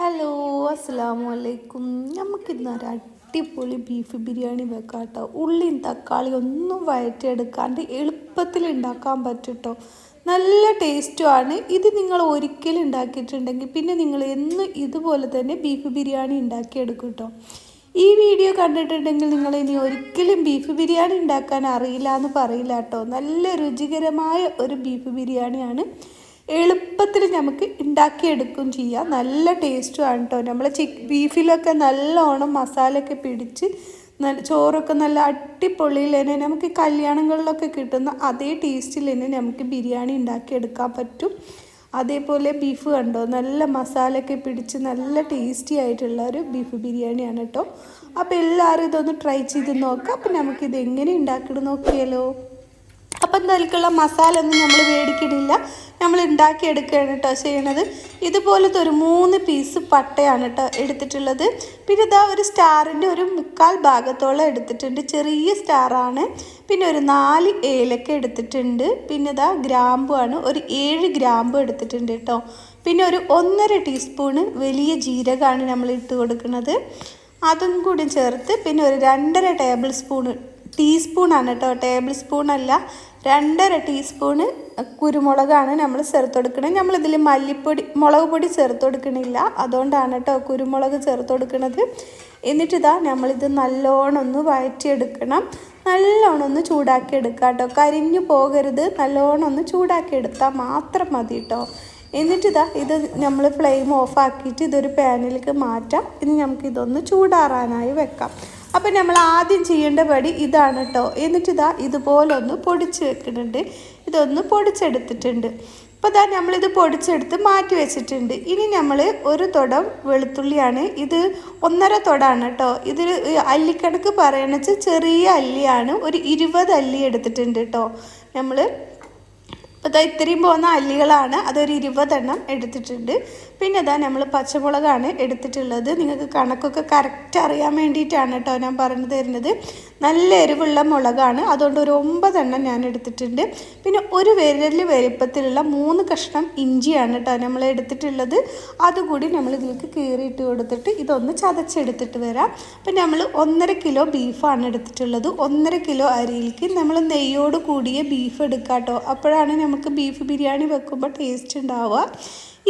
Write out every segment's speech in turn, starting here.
Hello അസ്സാം വലൈക്കും നമുക്കിന്ന് ഒരു അടിപൊളി ബീഫ് ബിരിയാണി വെക്കാം കേട്ടോ. ഉള്ളിയും തക്കാളി ഒന്നും വഴറ്റിയെടുക്കാണ്ട് എളുപ്പത്തിൽ ഉണ്ടാക്കാൻ പറ്റും കേട്ടോ. നല്ല ടേസ്റ്റുമാണ് ഇത് നിങ്ങൾ ഒരിക്കലും ഉണ്ടാക്കിയിട്ടുണ്ടെങ്കിൽ പിന്നെ നിങ്ങൾ എന്നും ഇതുപോലെ തന്നെ ബീഫ് ബിരിയാണി ഉണ്ടാക്കിയെടുക്കും കേട്ടോ. ഈ വീഡിയോ കണ്ടിട്ടുണ്ടെങ്കിൽ നിങ്ങൾ ഇനി ഒരിക്കലും ബീഫ് ബിരിയാണി ഉണ്ടാക്കാൻ അറിയില്ല എന്ന് പറയില്ല കേട്ടോ. നല്ല രുചികരമായ ഒരു ബീഫ് ബിരിയാണിയാണ് എളുപ്പത്തിൽ നമുക്ക് ഉണ്ടാക്കിയെടുക്കും ചെയ്യാം. നല്ല ടേസ്റ്റുമാണ് കേട്ടോ നമ്മൾ ചിക്ക് ബീഫിലൊക്കെ നല്ലോണം മസാലയൊക്കെ പിടിച്ച് നല്ല ചോറൊക്കെ നല്ല അടിപൊളിയിൽ തന്നെ നമുക്ക് കല്യാണങ്ങളിലൊക്കെ കിട്ടുന്ന അതേ ടേസ്റ്റിൽ തന്നെ നമുക്ക് ബിരിയാണി ഉണ്ടാക്കിയെടുക്കാൻ പറ്റും. അതേപോലെ ബീഫ് കണ്ടോ? നല്ല മസാലയൊക്കെ പിടിച്ച് നല്ല ടേസ്റ്റി ആയിട്ടുള്ള ഒരു ബീഫ് ബിരിയാണിയാണ് കേട്ടോ അപ്പോൾ എല്ലാവരും ഇതൊന്ന് ട്രൈ ചെയ്ത് നോക്കാം. അപ്പം നമുക്കിത് എങ്ങനെ ഉണ്ടാക്കണം നോക്കിയാലോ. അപ്പം എന്തായാലും മസാല ഒന്നും നമ്മൾ മേടിക്കണില്ല. നമ്മൾ ഉണ്ടാക്കിയെടുക്കുകയാണ് കേട്ടോ ചെയ്യണത്. ഇതുപോലത്തെ ഒരു മൂന്ന് പീസ് പട്ടയാണ് കേട്ടോ എടുത്തിട്ടുള്ളത്. പിന്നെ ഇതാ ഒരു സ്റ്റാറിന്റെ ഒരു മുക്കാൽ ഭാഗത്തോളം എടുത്തിട്ടുണ്ട്. ചെറിയ സ്റ്റാറാണ്. പിന്നെ ഒരു നാല് ഏലക്ക എടുത്തിട്ടുണ്ട്. പിന്നെ ഇതാ ഗ്രാമ്പുമാണ് ഒരു ഏഴ് ഗ്രാമ്പു എടുത്തിട്ടുണ്ട് കേട്ടോ പിന്നെ ഒരു ഒന്നര ടീസ്പൂണ് വലിയ ജീരകമാണ് നമ്മൾ ഇട്ട് കൊടുക്കുന്നത്. അതും കൂടി ചേർത്ത് പിന്നെ ഒരു രണ്ടര ടേബിൾ സ്പൂണ് ടീസ്പൂണാണ് കേട്ടോ ടേബിൾ സ്പൂൺ അല്ല രണ്ടര ടീസ്പൂണ് കുരുമുളകാണ് നമ്മൾ ചേർത്ത് കൊടുക്കുന്നത് നമ്മളിതിൽ മല്ലിപ്പൊടി മുളക് പൊടി ചേർത്ത് കൊടുക്കണില്ല അതുകൊണ്ടാണ് കേട്ടോ കുരുമുളക് ചേർത്ത് കൊടുക്കുന്നത് എന്നിട്ടിതാ നമ്മളിത് നല്ലോണം ഒന്ന് വഴറ്റിയെടുക്കണം നല്ലോണം ഒന്ന് ചൂടാക്കി എടുക്കുക കേട്ടോ കരിഞ്ഞു പോകരുത്. നല്ലോണം ഒന്ന് ചൂടാക്കി എടുത്താൽ മാത്രം മതി കേട്ടോ എന്നിട്ടിതാ ഇത് നമ്മൾ ഫ്ലെയിം ഓഫ് ആക്കിയിട്ട് ഇതൊരു പാനിലേക്ക് മാറ്റാം. ഇനി നമുക്കിതൊന്ന് ചൂടാറാനായി വെക്കാം. അപ്പം നമ്മൾ ആദ്യം ചെയ്യേണ്ട പടി ഇതാണ് കേട്ടോ എന്നിട്ട് ഇതാ ഇതുപോലെ ഒന്ന് പൊടിച്ച് വെക്കുന്നുണ്ട്. ഇതൊന്ന് പൊടിച്ചെടുത്തിട്ടുണ്ട്. അപ്പോൾ ഇതാ നമ്മളിത് പൊടിച്ചെടുത്ത് മാറ്റി വെച്ചിട്ടുണ്ട്. ഇനി നമ്മൾ ഒരു തുടം വെളുത്തുള്ളിയാണ്. ഇത് ഒന്നര തൊടാണ് കേട്ടോ ഇത് അല്ലിക്കണക്ക് പറയണച്ച് ചെറിയ അല്ലിയാണ്. ഒരു ഇരുപത് അല്ലി എടുത്തിട്ടുണ്ട് കേട്ടോ നമ്മൾ അപ്പോൾ ഇതാ ഇത്രയും പോകുന്ന അല്ലികളാണ്. അതൊരു ഇരുപതെണ്ണം എടുത്തിട്ടുണ്ട്. പിന്നെ ഇതാ നമ്മൾ പച്ചമുളകാണ് എടുത്തിട്ടുള്ളത്. നിങ്ങൾക്ക് കണക്കൊക്കെ കറക്റ്റ് അറിയാൻ വേണ്ടിയിട്ടാണ് കേട്ടോ ഞാൻ പറഞ്ഞു തരുന്നത്. നല്ല എരിവുള്ള മുളകാണ്. അതുകൊണ്ട് ഒരു ഒമ്പതെണ്ണം ഞാൻ എടുത്തിട്ടുണ്ട്. പിന്നെ ഒരു വിരൽ വലിപ്പത്തിലുള്ള മൂന്ന് കഷ്ണം ഇഞ്ചിയാണ് കേട്ടോ നമ്മൾ എടുത്തിട്ടുള്ളത്. അതുകൂടി നമ്മൾ ഇതിലേക്ക് കീറിയിട്ട് കൊടുത്തിട്ട് ഇതൊന്ന് ചതച്ചെടുത്തിട്ട് വരാം. അപ്പം നമ്മൾ ഒന്നര കിലോ ബീഫാണ് എടുത്തിട്ടുള്ളത്. ഒന്നര കിലോ അരിയിലേക്ക് നമ്മൾ നെയ്യോട് കൂടിയ ബീഫ് എടുക്കാം കേട്ടോ അപ്പോഴാണ് നമുക്ക് ബീഫ് ബിരിയാണി വെക്കുമ്പോൾ ടേസ്റ്റ് ഉണ്ടാവുക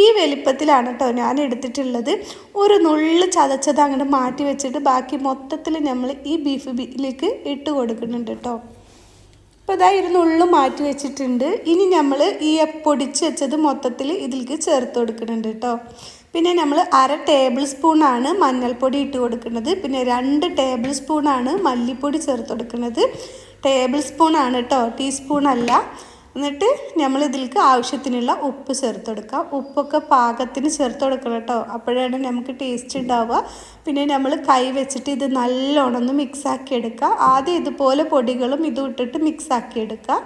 ഈ വലിപ്പത്തിലാണ് കേട്ടോ ഞാൻ എടുത്തിട്ടുള്ളത്. ഒരു നുള്ളു ചതച്ചത് അങ്ങോട്ട് മാറ്റി വെച്ചിട്ട് ബാക്കി മൊത്തത്തിൽ നമ്മൾ ഈ ബീഫ് ബിയിലേക്ക് ഇട്ട് കൊടുക്കുന്നുണ്ട് കേട്ടോ അപ്പോൾ ഇതാ നുള്ളു മാറ്റി വെച്ചിട്ടുണ്ട്. ഇനി നമ്മൾ ഈ പൊടിച്ച് വെച്ചത് മൊത്തത്തിൽ ഇതിലേക്ക് ചേർത്ത് കൊടുക്കുന്നുണ്ട് കേട്ടോ പിന്നെ നമ്മൾ അര ടേബിൾ സ്പൂണാണ് മഞ്ഞൾപ്പൊടി ഇട്ട് കൊടുക്കുന്നത്. പിന്നെ രണ്ട് ടേബിൾ സ്പൂണാണ് മല്ലിപ്പൊടി ചേർത്ത് കൊടുക്കുന്നത്. ടേബിൾ സ്പൂണാണ് കേട്ടോ ടീസ്പൂൺ അല്ല. എന്നിട്ട് നമ്മൾ ഇതിലേക്ക് ആവശ്യത്തിനുള്ള ഉപ്പ് ചേർത്ത് കൊടുക്കാം ഉപ്പൊക്കെ പാകത്തിന് ചേർത്ത് കൊടുക്കണം കേട്ടോ. അപ്പോഴാണ് നമുക്ക് ടേസ്റ്റ് ഉണ്ടാവുക. പിന്നെ നമ്മൾ കൈ വെച്ചിട്ട് ഇത് നല്ലോണം ഒന്ന് മിക്സാക്കി എടുക്കുക. ആദ്യം ഇതുപോലെ പൊടികളും ഇതും ഇട്ടിട്ട് മിക്സാക്കി എടുക്കുക.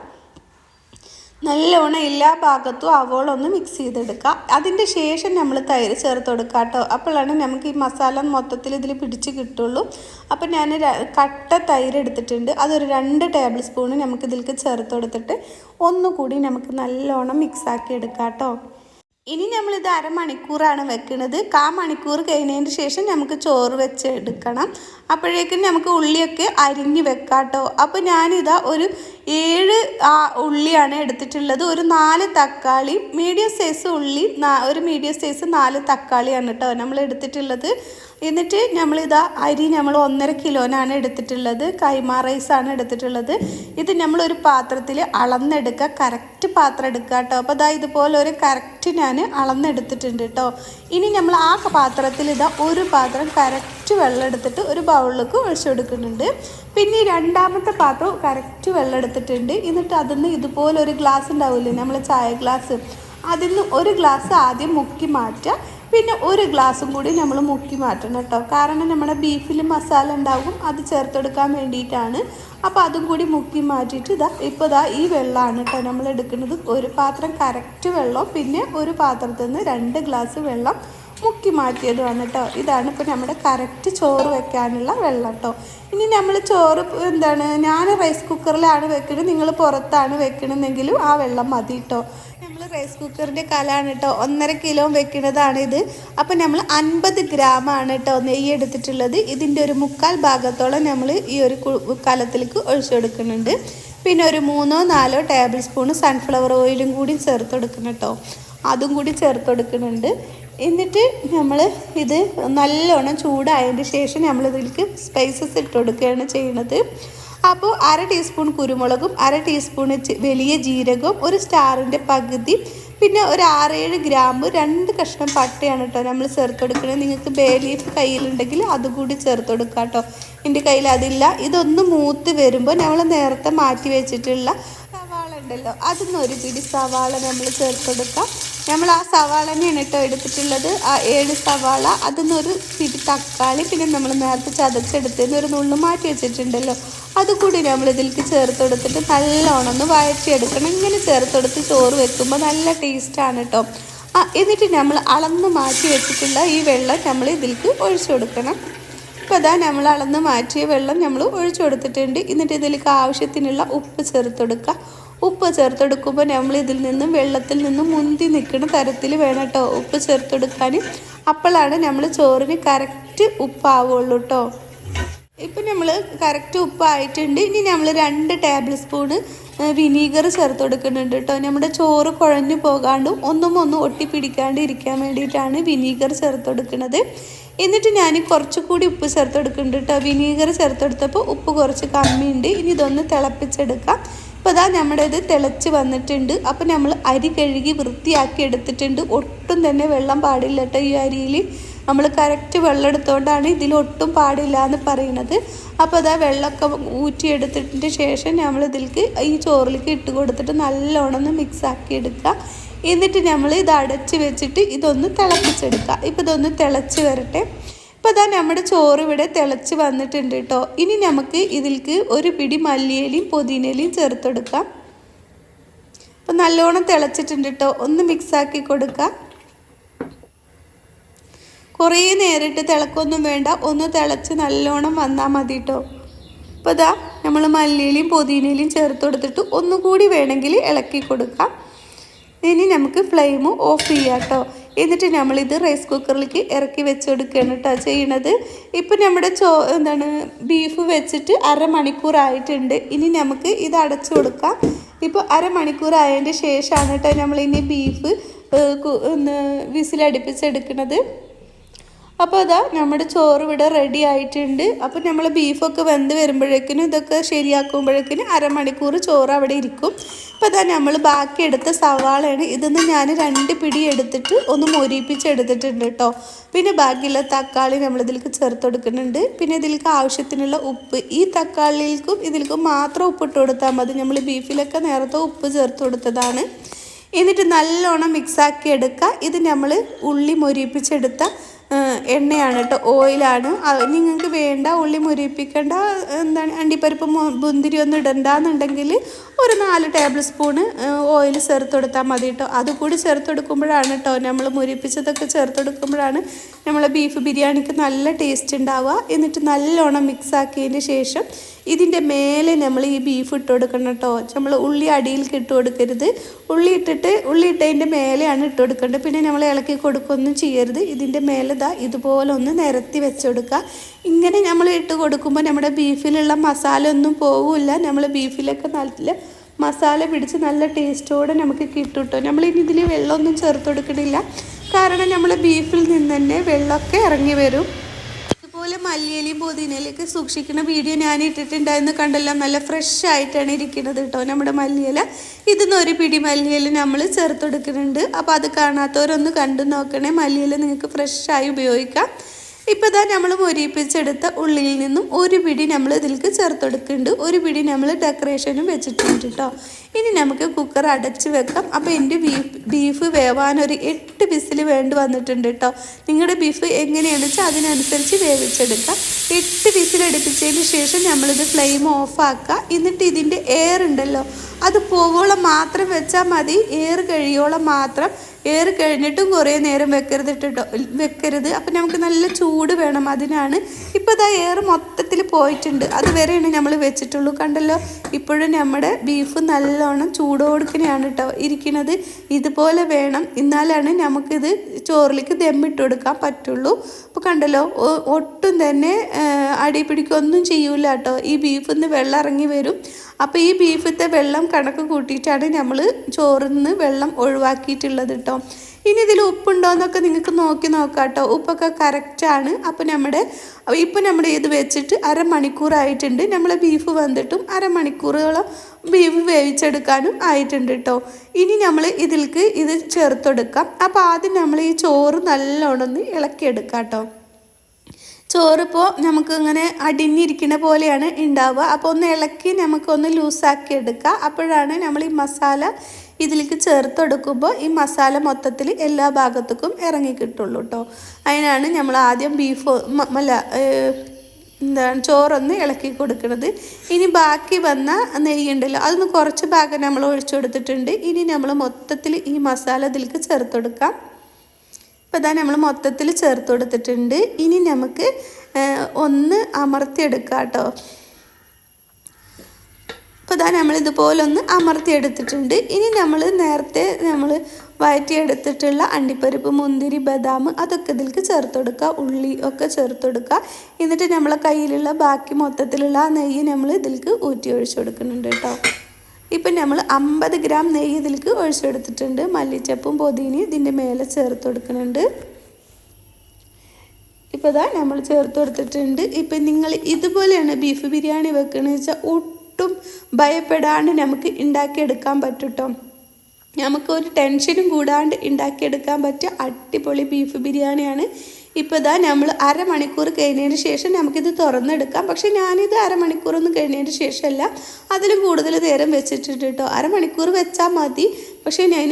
നല്ലോണം എല്ലാ ഭാഗത്തും അവളൊന്ന് മിക്സ് ചെയ്തെടുക്കുക. അതിന്റെ ശേഷം നമ്മൾ തൈര് ചേർത്ത് കൊടുക്കുക കേട്ടോ. അപ്പോഴാണ് നമുക്ക് ഈ മസാല മൊത്തത്തിൽ ഇതിൽ പിടിച്ച് കിട്ടുള്ളൂ. അപ്പം ഞാൻ കട്ട തൈര് എടുത്തിട്ടുണ്ട്. അതൊരു രണ്ട് ടേബിൾ സ്പൂണ് നമുക്ക് ഇതിലേക്ക് ചേർത്ത് കൊടുത്തിട്ട് ഒന്നുകൂടി നമുക്ക് നല്ലോണം മിക്സാക്കി എടുക്കാം കേട്ടോ. ഇനി നമ്മളിത് അരമണിക്കൂറാണ് വെക്കുന്നത് കാ മണിക്കൂർ കഴിഞ്ഞതിന് ശേഷം നമുക്ക് ചോറ് വെച്ച് എടുക്കണം. അപ്പോഴേക്കും നമുക്ക് ഉള്ളിയൊക്കെ അരിഞ്ഞ് വെക്കാട്ടോ. കേട്ടോ അപ്പോൾ ഞാനിതാ ഒരു ഏഴ് ഉള്ളിയാണ് എടുത്തിട്ടുള്ളത്. ഒരു നാല് തക്കാളി മീഡിയം സൈസ് ഉള്ളി ഒരു മീഡിയം സൈസ് നാല് തക്കാളിയാണ് കേട്ടോ നമ്മൾ എടുത്തിട്ടുള്ളത്. എന്നിട്ട് നമ്മളിതാ അരി നമ്മൾ ഒന്നര കിലോനാണ് എടുത്തിട്ടുള്ളത് കൈമാ റൈസാണ് എടുത്തിട്ടുള്ളത്. ഇത് നമ്മളൊരു പാത്രത്തിൽ അളന്നെടുക്കുക കറക്റ്റ് പാത്രം എടുക്കുക കേട്ടോ അപ്പോൾ ഇതാ ഇതുപോലെ ഒരു കറക്റ്റ് ഞാൻ അളന്നെടുത്തിട്ടുണ്ട് കേട്ടോ ഇനി നമ്മൾ ആ പാത്രത്തിൽ ഇതാ ഒരു പാത്രം കറക്റ്റ് വെള്ളം എടുത്തിട്ട് ഒരു ബൗളിലേക്ക് ഒഴിച്ചു കൊടുക്കുന്നുണ്ട്. പിന്നെ രണ്ടാമത്തെ പാത്രം കറക്റ്റ് വെള്ളം എടുത്തിട്ടുണ്ട്. എന്നിട്ട് അതിന്ന് ഇതുപോലെ ഒരു ഗ്ലാസ് ഉണ്ടാവില്ലേ നമ്മൾ ചായ ഗ്ലാസ് അതിൽ നിന്ന് ഒരു ഗ്ലാസ് ആദ്യം മുക്കി മാറ്റുക. പിന്നെ ഒരു ഗ്ലാസ്സും കൂടി നമ്മൾ മുക്കി മാറ്റണം കേട്ടോ. കാരണം നമ്മുടെ ബീഫിൽ മസാല ഉണ്ടാകും അത് ചേർത്തെടുക്കാൻ വേണ്ടിയിട്ടാണ്. അപ്പോൾ അതും കൂടി മുക്കി മാറ്റിയിട്ട് ഇതാ ഇപ്പോൾ ഇതാ ഈ വെള്ളമാണ് കേട്ടോ നമ്മൾ എടുക്കുന്നത്. ഒരു പാത്രം കറക്റ്റ് വെള്ളം പിന്നെ ഒരു പാത്രത്തിൽ നിന്ന് രണ്ട് ഗ്ലാസ് വെള്ളം മുക്കി മാറ്റിയതുമാണ് കേട്ടോ ഇതാണ് ഇപ്പോൾ നമ്മുടെ കറക്റ്റ് ചോറ് വെക്കാനുള്ള വെള്ളം കേട്ടോ ഇനി നമ്മൾ ചോറ് എന്താണ് ഞാൻ റൈസ് കുക്കറിലാണ് വെക്കുന്നത് നിങ്ങൾ പുറത്താണ് വെക്കണമെന്നെങ്കിലും ആ വെള്ളം മതി കേട്ടോ നമ്മൾ റൈസ് കുക്കറിന്റെ കലാണ് കേട്ടോ ഒന്നര കിലോ വെക്കുന്നതാണ് ഇത്. അപ്പോൾ നമ്മൾ അൻപത് ഗ്രാമാണ് കേട്ടോ നെയ്യ് എടുത്തിട്ടുള്ളത്. ഇതിന്റെ ഒരു മുക്കാൽ ഭാഗത്തോളം നമ്മൾ ഈ ഒരു കലത്തിലേക്ക് ഒഴിച്ചു കൊടുക്കുന്നുണ്ട്. പിന്നെ ഒരു മൂന്നോ നാലോ ടേബിൾ സ്പൂൺ സൺഫ്ലവർ ഓയിലും കൂടി ചേർത്ത് കൊടുക്കണം കേട്ടോ അതും കൂടി ചേർത്ത് കൊടുക്കുന്നുണ്ട്. എന്നിട്ട് നമ്മൾ ഇത് നല്ലോണം ചൂടായതിന് ശേഷം നമ്മൾ ഇതിലേക്ക് സ്പൈസസ് ഇട്ട് കൊടുക്കുകയാണ് ചെയ്യുന്നത്. അപ്പോൾ അര ടീസ്പൂൺ കുരുമുളകും അര ടീസ്പൂൺ വലിയ ജീരകവും ഒരു സ്റ്റാറിന്റെ പകുതി പിന്നെ ഒരു ആറേഴ് ഗ്രാമ്പ് രണ്ട് കഷ്ണം പട്ടയാണ് കേട്ടോ നമ്മൾ ചേർത്ത് നിങ്ങൾക്ക് ബേ ലീഫ് കയ്യിലുണ്ടെങ്കിൽ അതുകൂടി ചേർത്ത് കേട്ടോ എന്റെ കയ്യിൽ അതില്ല. ഇതൊന്ന് മൂത്ത് വരുമ്പോൾ നമ്മൾ നേരത്തെ മാറ്റി വെച്ചിട്ടുള്ള ഉണ്ടല്ലോ. അതിന്ന് ഒരു പിടി സവാള നമ്മൾ ചേർത്ത് കൊടുക്കാം നമ്മൾ ആ സവാളനെയാണ് കേട്ടോ എടുത്തിട്ടുള്ളത്. ആ ഏഴ് സവാള അതിന്നൊരു പിടി തക്കാളി പിന്നെ നമ്മൾ നേരത്തെ ചതച്ചെടുത്തതിന് ഒരു നുള്ളു മാറ്റി വെച്ചിട്ടുണ്ടല്ലോ. അതുകൂടി നമ്മൾ ഇതിലേക്ക് ചേർത്ത് കൊടുത്തിട്ട് നല്ലോണം ഒന്ന് വഴറ്റിയെടുക്കണം. ഇങ്ങനെ ചേർത്ത് കൊടുത്ത് ചോറ് വെക്കുമ്പോൾ നല്ല ടേസ്റ്റാണ് കേട്ടോ. എന്നിട്ട് നമ്മൾ അളന്ന് മാറ്റി വെച്ചിട്ടുള്ള ഈ വെള്ളം നമ്മൾ ഇതിലേക്ക് ഒഴിച്ചു കൊടുക്കണം. ഇപ്പോൾ അതാ നമ്മൾ അളന്ന് മാറ്റിയ വെള്ളം നമ്മൾ ഒഴിച്ചു കൊടുത്തിട്ടുണ്ട്. എന്നിട്ട് ഇതിലേക്ക് ആവശ്യത്തിനുള്ള ഉപ്പ് ചേർത്ത് കൊടുക്കുക ഉപ്പ് ചേർത്തെടുക്കുമ്പോൾ നമ്മൾ ഇതിൽ നിന്നും വെള്ളത്തിൽ നിന്നും മുന്തി നിൽക്കുന്ന തരത്തിൽ വേണം കേട്ടോ. ഉപ്പ് ചേർത്തെടുക്കാൻ അപ്പോഴാണ് നമ്മൾ ചോറിന് കറക്റ്റ് ഉപ്പാവുള്ളൂ കേട്ടോ ഇപ്പം നമ്മൾ കറക്റ്റ് ഉപ്പായിട്ടുണ്ട്. ഇനി നമ്മൾ രണ്ട് ടേബിൾ സ്പൂണ് വിനീഗർ ചേർത്ത് കൊടുക്കുന്നുണ്ട് കേട്ടോ നമ്മുടെ ചോറ് കുഴഞ്ഞു പോകാണ്ടും ഒന്നും ഒന്നും ഒട്ടിപ്പിടിക്കാണ്ട് ഇരിക്കാൻ വേണ്ടിയിട്ടാണ് വിനീഗർ ചേർത്ത് കൊടുക്കുന്നത് എന്നിട്ട് ഞാൻ കുറച്ചുകൂടി ഉപ്പ് ചേർത്ത് കൊടുക്കുന്നുണ്ട് കേട്ടോ വിനീഗർ ചേർത്ത് കൊടുത്തപ്പോൾ ഉപ്പ് കുറച്ച് കമ്മിയുണ്ട്. ഇനി ഇതൊന്ന് തിളപ്പിച്ചെടുക്കാം. അപ്പോൾ അതാ നമ്മുടെ ഇത് തിളച്ച് വന്നിട്ടുണ്ട്. അപ്പോൾ നമ്മൾ അരി കഴുകി വൃത്തിയാക്കി എടുത്തിട്ടുണ്ട്. ഒട്ടും തന്നെ വെള്ളം പാടില്ല കേട്ടോ ഈ അരിയിൽ നമ്മൾ കറക്റ്റ് വെള്ളം എടുത്തുകൊണ്ടാണ് ഇതിൽ ഒട്ടും പാടില്ല എന്ന് പറയുന്നത് അപ്പോൾ അതാ വെള്ളമൊക്കെ ഊറ്റിയെടുത്തിട്ട് ശേഷം നമ്മൾ ഇതിലേക്ക് ഈ ചോറിലേക്ക് ഇട്ട് കൊടുത്തിട്ട് നല്ലോണം ഒന്ന് മിക്സ് ആക്കി എടുക്കുക. എന്നിട്ട് നമ്മൾ ഇത് അടച്ച് വെച്ചിട്ട് ഇതൊന്ന് തിളപ്പിച്ചെടുക്കുക. ഇപ്പോൾ ഇതൊന്ന് തിളച്ച് വരട്ടെ. ഇപ്പോൾ ഇതാ നമ്മുടെ ചോറ് ഇവിടെ തിളച്ച് വന്നിട്ടുണ്ട് കേട്ടോ ഇനി നമുക്ക് ഇതിൽക്ക് ഒരു പിടി മല്ലിയിലയും പുതിനയിലയും ചേർത്തെടുക്കാം. അപ്പോൾ നല്ലോണം തിളച്ചിട്ടുണ്ട് കേട്ടോ ഒന്ന് മിക്സാക്കി കൊടുക്കുക കുറേ നേരിട്ട് തിളക്കൊന്നും വേണ്ട. ഒന്ന് തിളച്ച് നല്ലോണം വന്നാൽ മതി കേട്ടോ അപ്പോൾ ഇതാ നമ്മൾ മല്ലിയിലയും പുതിനയിലയും ചേർത്ത് കൊടുത്തിട്ട് ഒന്നുകൂടി വേണമെങ്കിൽ ഇളക്കി കൊടുക്കാം. ഇനി നമുക്ക് ഫ്ലെയിം ഓഫ് ചെയ്യാം കേട്ടോ എന്നിട്ട് നമ്മളിത് റൈസ് കുക്കറിലേക്ക് ഇറക്കി വെച്ച് കൊടുക്കുകയാണ് കേട്ടോ ചെയ്യണത്. ഇപ്പം നമ്മുടെ ചോ എന്താണ് ബീഫ് വെച്ചിട്ട് അരമണിക്കൂറായിട്ടുണ്ട് ഇനി നമുക്ക് ഇത് അടച്ചു കൊടുക്കാം. ഇപ്പോൾ അരമണിക്കൂറായതിന്റെ ശേഷമാണ് കേട്ടോ നമ്മളിനി ബീഫ് ഒന്ന് വിസിലടുപ്പിച്ചെടുക്കുന്നത് അപ്പോൾ അതാ നമ്മുടെ ചോറ് ഇവിടെ റെഡി ആയിട്ടുണ്ട്. അപ്പോൾ നമ്മൾ ബീഫൊക്കെ വെന്ത് വരുമ്പോഴേക്കിനും ഇതൊക്കെ ശരിയാക്കുമ്പോഴേക്കിനും അരമണിക്കൂർ ചോറ് അവിടെ ഇരിക്കും. അപ്പോൾ അതാ നമ്മൾ ബാക്കി എടുത്ത സവാളയാണ്. ഇതൊന്ന് ഞാൻ രണ്ട് പിടി എടുത്തിട്ട് ഒന്ന് മൊരിപ്പിച്ചെടുത്തിട്ടുണ്ട് കേട്ടോ. പിന്നെ ബാക്കിയുള്ള തക്കാളി നമ്മളിതിലേക്ക് ചേർത്ത് കൊടുക്കുന്നുണ്ട് പിന്നെ ഇതിലേക്ക് ആവശ്യത്തിനുള്ള ഉപ്പ്. ഈ തക്കാളിയിലേക്കും ഇതിലേക്കും മാത്രം ഉപ്പിട്ട് കൊടുത്താൽ മതി. നമ്മൾ ബീഫിലൊക്കെ നേരത്തെ ഉപ്പ് ചേർത്ത് കൊടുത്തതാണ്. എന്നിട്ട് നല്ലോണം മിക്സാക്കി എടുക്കുക ഇത് നമ്മൾ ഉള്ളി മൊരിപ്പിച്ചെടുത്ത ആ, എണ്ണയാണ് കേട്ടോ ഓയിലാണ് നിങ്ങൾക്ക് വേണ്ട ഉള്ളി മുരിപ്പിക്കേണ്ട എന്താണ് അണ്ടിപ്പരിപ്പ് മുന്തിരി ഒന്നും ഇടണ്ടെന്നുണ്ടെങ്കിൽ ഒരു നാല് ടേബിൾ സ്പൂണ് ഓയിൽ ചേർത്ത് കൊടുത്താൽ മതി കേട്ടോ. അതുകൂടി ചേർത്ത് കൊടുക്കുമ്പോഴാണ് കേട്ടോ നമ്മൾ മുരിപ്പിച്ചതൊക്കെ ചേർത്ത് കൊടുക്കുമ്പോഴാണ് നമ്മളെ ബീഫ് ബിരിയാണിക്ക് നല്ല ടേസ്റ്റ് ഉണ്ടാവുക. എന്നിട്ട് നല്ലോണം മിക്സ് ആക്കിയതിന് ശേഷം ഇതിന്റെ മേലെ നമ്മൾ ഈ ബീഫ് ഇട്ട് കൊടുക്കണം കേട്ടോ നമ്മൾ ഉള്ളി അടിയിലേക്ക് ഇട്ട് കൊടുക്കരുത്. ഉള്ളി ഇട്ടിട്ട് ഉള്ളി ഇട്ടതിന്റെ മേലെയാണ് ഇട്ട് കൊടുക്കേണ്ടത്. പിന്നെ നമ്മൾ ഇളക്കി കൊടുക്കൊന്നും ചെയ്യരുത്. ഇതിന്റെ മേലെ ദാ ഇതുപോലെ ഒന്ന് നിരത്തി വെച്ച് കൊടുക്കുക. ഇങ്ങനെ നമ്മൾ ഇട്ട് കൊടുക്കുമ്പോൾ നമ്മുടെ ബീഫിലുള്ള മസാല ഒന്നും പോവില്ല. നമ്മൾ ബീഫിലൊക്കെ നല്ല മസാല പിടിച്ച് നല്ല ടേസ്റ്റോടെ നമുക്ക് കിട്ടും കേട്ടോ നമ്മളിനി ഇതിൽ വെള്ളമൊന്നും ചേർത്ത് കൊടുക്കണില്ല. കാരണം നമ്മൾ ബീഫിൽ നിന്ന് തന്നെ വെള്ളമൊക്കെ ഇറങ്ങി വരും. മല്ലിയിലയും പുതിനയിലൊക്കെ സൂക്ഷിക്കുന്ന വീഡിയോ ഞാൻ ഇട്ടിട്ടുണ്ടായിരുന്നു കണ്ടല്ലോ നല്ല ഫ്രഷ് ആയിട്ടാണ് ഇരിക്കുന്നത് കേട്ടോ നമ്മുടെ മല്ലിയില. ഇതിന്ന് ഒരു പിടി മല്ലിയില നമ്മൾ ചേർത്ത് കൊടുക്കുന്നുണ്ട് അപ്പോൾ അത് കാണാത്തവരൊന്ന് കണ്ടു നോക്കണേ. മല്ലിയില നിങ്ങൾക്ക് ഫ്രഷായി ഉപയോഗിക്കാം. ഇപ്പോൾ ഇതാ നമ്മൾ മൊരിപ്പിച്ചെടുത്ത ഉള്ളിൽ നിന്നും ഒരു പിടി നമ്മൾ ഇതിലേക്ക് ചേർത്തെടുക്കുന്നുണ്ട്. ഒരു പിടി നമ്മൾ ഡെക്കറേഷനും വെച്ചിട്ടുണ്ട് കേട്ടോ ഇനി നമുക്ക് കുക്കർ അടച്ച് വെക്കാം. അപ്പോൾ എന്റെ ബീഫ് ബീഫ് വേവാൻ ഒരു എട്ട് വിസിൽ വേണ്ടി വന്നിട്ടുണ്ട് കേട്ടോ നിങ്ങളുടെ ബീഫ് എങ്ങനെയാണെന്ന് വെച്ചാൽ അതിനനുസരിച്ച് വേവിച്ചെടുക്കാം. എട്ട് വിസിൽ അടുപ്പിച്ചതിന് ശേഷം നമ്മളിത് ഫ്ലെയിം ഓഫാക്കുക എന്നിട്ട് ഇതിന്റെ എയർ ഉണ്ടല്ലോ. അത് പോവോളം മാത്രം വെച്ചാൽ മതി. എയർ കഴിയോളം മാത്രം ഏറ് കഴിഞ്ഞിട്ടും കുറേ നേരം വെക്കരുത് ഇട്ടിട്ടോ വെക്കരുത്. അപ്പം നമുക്ക് നല്ല ചൂട് വേണം അതിനാണ്. ഇപ്പോൾ ഇതാ ഏറ് മൊത്തത്തിൽ പോയിട്ടുണ്ട്. അതുവരെയാണ് നമ്മൾ വെച്ചിട്ടുള്ളൂ. കണ്ടല്ലോ? ഇപ്പോഴും നമ്മുടെ ബീഫ് നല്ലോണം ചൂടോടുക്കനെയാണ് കേട്ടോ ഇരിക്കുന്നത് ഇതുപോലെ വേണം. എന്നാലാണ് നമുക്കിത് ചോറിലേക്ക് ദമ്മിട്ട് കൊടുക്കാൻ പറ്റുള്ളൂ. അപ്പോൾ കണ്ടല്ലോ? ഒട്ടും തന്നെ അടി പിടിക്കൊന്നും ചെയ്യൂല കേട്ടോ ഈ ബീഫിൽ നിന്ന് വെള്ളം ഇറങ്ങി വരും. അപ്പോൾ ഈ ബീഫത്തെ വെള്ളം കണക്ക് കൂട്ടിയിട്ടാണ് നമ്മൾ ചോറിൽ നിന്ന് വെള്ളം ഒഴിവാക്കിയിട്ടുള്ളത് കേട്ടോ ഇനി ഇതിൽ ഉപ്പുണ്ടോ എന്നൊക്കെ നിങ്ങൾക്ക് നോക്കി നോക്കാം കേട്ടോ ഉപ്പൊക്കെ കറക്റ്റാണ് അപ്പോൾ നമ്മുടെ ഇപ്പോൾ നമ്മുടെ ഇത് വെച്ചിട്ട് അരമണിക്കൂറായിട്ടുണ്ട്. നമ്മളെ ബീഫ് വന്നിട്ടും അരമണിക്കൂറോളം ബീഫ് വേവിച്ചെടുക്കാനും ആയിട്ടുണ്ട് കേട്ടോ ഇനി നമ്മൾ ഇതിലേക്ക് ഇത് ചേർത്തെടുക്കാം. അപ്പോൾ ആദ്യം നമ്മൾ ഈ ചോറ് നല്ലോണം ഒന്ന് ഇളക്കിയെടുക്കാം കേട്ടോ ചോറിപ്പോൾ നമുക്ക് ഇങ്ങനെ അടിഞ്ഞിരിക്കുന്ന പോലെയാണ് ഉണ്ടാവുക അപ്പോൾ ഒന്ന് ഇളക്കി നമുക്കൊന്ന് ലൂസാക്കി എടുക്കുക. അപ്പോഴാണ് നമ്മൾ ഈ മസാല ഇതിലേക്ക് ചേർത്തെടുക്കുമ്പോൾ ഈ മസാല മൊത്തത്തിൽ എല്ലാ ഭാഗത്തേക്കും ഇറങ്ങി കിട്ടുള്ളൂ കേട്ടോ അതിനാണ് നമ്മൾ ആദ്യം ബീഫ് അല്ല എന്താണ് ചോറൊന്ന് ഇളക്കി കൊടുക്കുന്നത് ഇനി ബാക്കി വന്ന നെയ്യുണ്ടല്ലോ അതൊന്ന് കുറച്ച് ഭാഗം നമ്മൾ ഒഴിച്ചു കൊടുത്തിട്ടുണ്ട്. ഇനി നമ്മൾ മൊത്തത്തിൽ ഈ മസാല ഇതിലേക്ക് ചേർത്തെടുക്കാം. അപ്പോൾ ഇതാ നമ്മൾ മൊത്തത്തിൽ ചേർത്ത് കൊടുത്തിട്ടുണ്ട്. ഇനി നമുക്ക് ഒന്ന് അമർത്തിയെടുക്കാം കേട്ടോ. അപ്പോൾ ഇതാ നമ്മൾ ഇതുപോലെ ഒന്ന് അമർത്തിയെടുത്തിട്ടുണ്ട്. ഇനി നമ്മൾ നേരത്തെ നമ്മൾ വഴറ്റിയെടുത്തിട്ടുള്ള അണ്ടിപ്പരിപ്പ് മുന്തിരി ബദാം അതൊക്കെ ഇതിലേക്ക് ചേർത്ത് കൊടുക്കുക. ഉള്ളി ഒക്കെ ചേർത്ത് കൊടുക്കുക. എന്നിട്ട് നമ്മളെ കയ്യിലുള്ള ബാക്കി മൊത്തത്തിലുള്ള ആ നെയ്യ് നമ്മൾ ഇതിലേക്ക് ഊറ്റി ഒഴിച്ചു കൊടുക്കുന്നുണ്ട് കേട്ടോ. ഇപ്പം നമ്മൾ അമ്പത് ഗ്രാം നെയ്യ് ഇതിലേക്ക് ഒഴിച്ചെടുത്തിട്ടുണ്ട്. മല്ലിച്ചപ്പും പൊതിനയും ഇതിന്റെ മേലെ ചേർത്ത് കൊടുക്കുന്നുണ്ട്. ഇപ്പോൾ ഇതാ നമ്മൾ ചേർത്ത് കൊടുത്തിട്ടുണ്ട്. ഇപ്പം നിങ്ങൾ ഇതുപോലെയാണ് ബീഫ് ബിരിയാണി വെക്കണമെന്ന് വെച്ചാൽ ഒട്ടും ഭയപ്പെടാണ്ട് നമുക്ക് ഉണ്ടാക്കിയെടുക്കാൻ പറ്റും കേട്ടോ നമുക്ക് ഒരു ടെൻഷനും കൂടാണ്ട് ഉണ്ടാക്കിയെടുക്കാൻ പറ്റിയ അടിപൊളി ബീഫ് ബിരിയാണിയാണ് ഇപ്പോൾ ഇതാ നമ്മൾ അരമണിക്കൂർ കഴിഞ്ഞതിന് ശേഷം നമുക്കിത് തുറന്നെടുക്കാം. പക്ഷേ ഞാനിത് അരമണിക്കൂറൊന്നും കഴിഞ്ഞതിന് ശേഷമല്ല അതിൽ കൂടുതൽ നേരം വെച്ചിട്ടുണ്ട് കേട്ടോ. അരമണിക്കൂർ വെച്ചാൽ മതി. പക്ഷേ ഞാൻ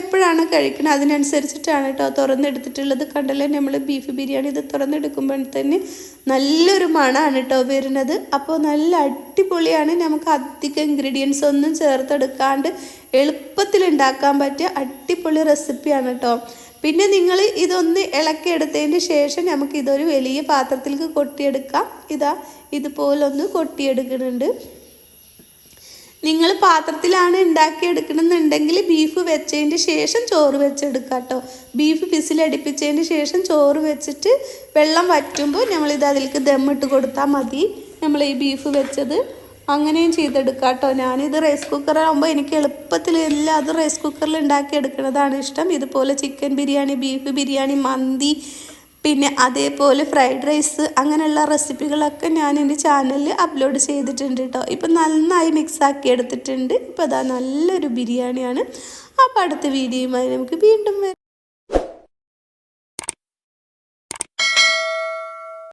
എപ്പോഴാണ് കഴിക്കുന്നത് അതിനനുസരിച്ചിട്ടാണ് കേട്ടോ തുറന്നെടുത്തിട്ടുള്ളത്. കണ്ടല്ലേ നമ്മൾ ബീഫ് ബിരിയാണി ഇത് തുറന്നെടുക്കുമ്പോൾ തന്നെ നല്ലൊരു മണമാണ് കേട്ടോ വരുന്നത്. അപ്പോൾ നല്ല അടിപൊളിയാണ്. നമുക്ക് അധികം ഇൻഗ്രീഡിയൻസ് ഒന്നും ചേർത്തെടുക്കാണ്ട് എളുപ്പത്തിൽ ഉണ്ടാക്കാൻ പറ്റിയ അടിപൊളി റെസിപ്പിയാണ് കേട്ടോ. പിന്നെ നിങ്ങൾ ഇതൊന്ന് ഇളക്കിയെടുത്തതിന് ശേഷം നമുക്ക് ഇതൊരു വലിയ പാത്രത്തിലേക്ക് കൊട്ടിയെടുക്കാം. ഇതാ ഇതുപോലൊന്ന് കൊട്ടിയെടുക്കുന്നുണ്ട്. നിങ്ങൾ പാത്രത്തിലാണ് ഉണ്ടാക്കിയെടുക്കണമെന്നുണ്ടെങ്കിൽ ബീഫ് വെച്ചതിന് ശേഷം ചോറ് വെച്ചെടുക്കുക കേട്ടോ. ബീഫ് പിസിലടിപ്പിച്ചതിന് ശേഷം ചോറ് വെച്ചിട്ട് വെള്ളം വറ്റുമ്പോൾ നമ്മളിത് അതിലേക്ക് ദമ്മിട്ട് കൊടുത്താൽ മതി. നമ്മൾ ഈ ബീഫ് വെച്ചത് അങ്ങനെയും ചെയ്തെടുക്കാം കേട്ടോ ഞാനിത് റൈസ് കുക്കറാകുമ്പോൾ എനിക്ക് എളുപ്പത്തിൽ എല്ലാതും റൈസ് കുക്കറിൽ ഉണ്ടാക്കിയെടുക്കുന്നതാണ് ഇഷ്ടം. ഇതുപോലെ ചിക്കൻ ബിരിയാണി ബീഫ് ബിരിയാണി മന്തി പിന്നെ അതേപോലെ ഫ്രൈഡ് റൈസ് അങ്ങനെയുള്ള റെസിപ്പികളൊക്കെ ഞാൻ എന്റെ ചാനലിൽ അപ്ലോഡ് ചെയ്തിട്ടുണ്ട് കേട്ടോ ഇപ്പം നന്നായി മിക്സ് ആക്കി എടുത്തിട്ടുണ്ട്. ഇപ്പോൾ അതാ നല്ലൊരു ബിരിയാണിയാണ്. അപ്പോൾ അടുത്ത വീഡിയോയുമായി നമുക്ക് വീണ്ടും വരാം.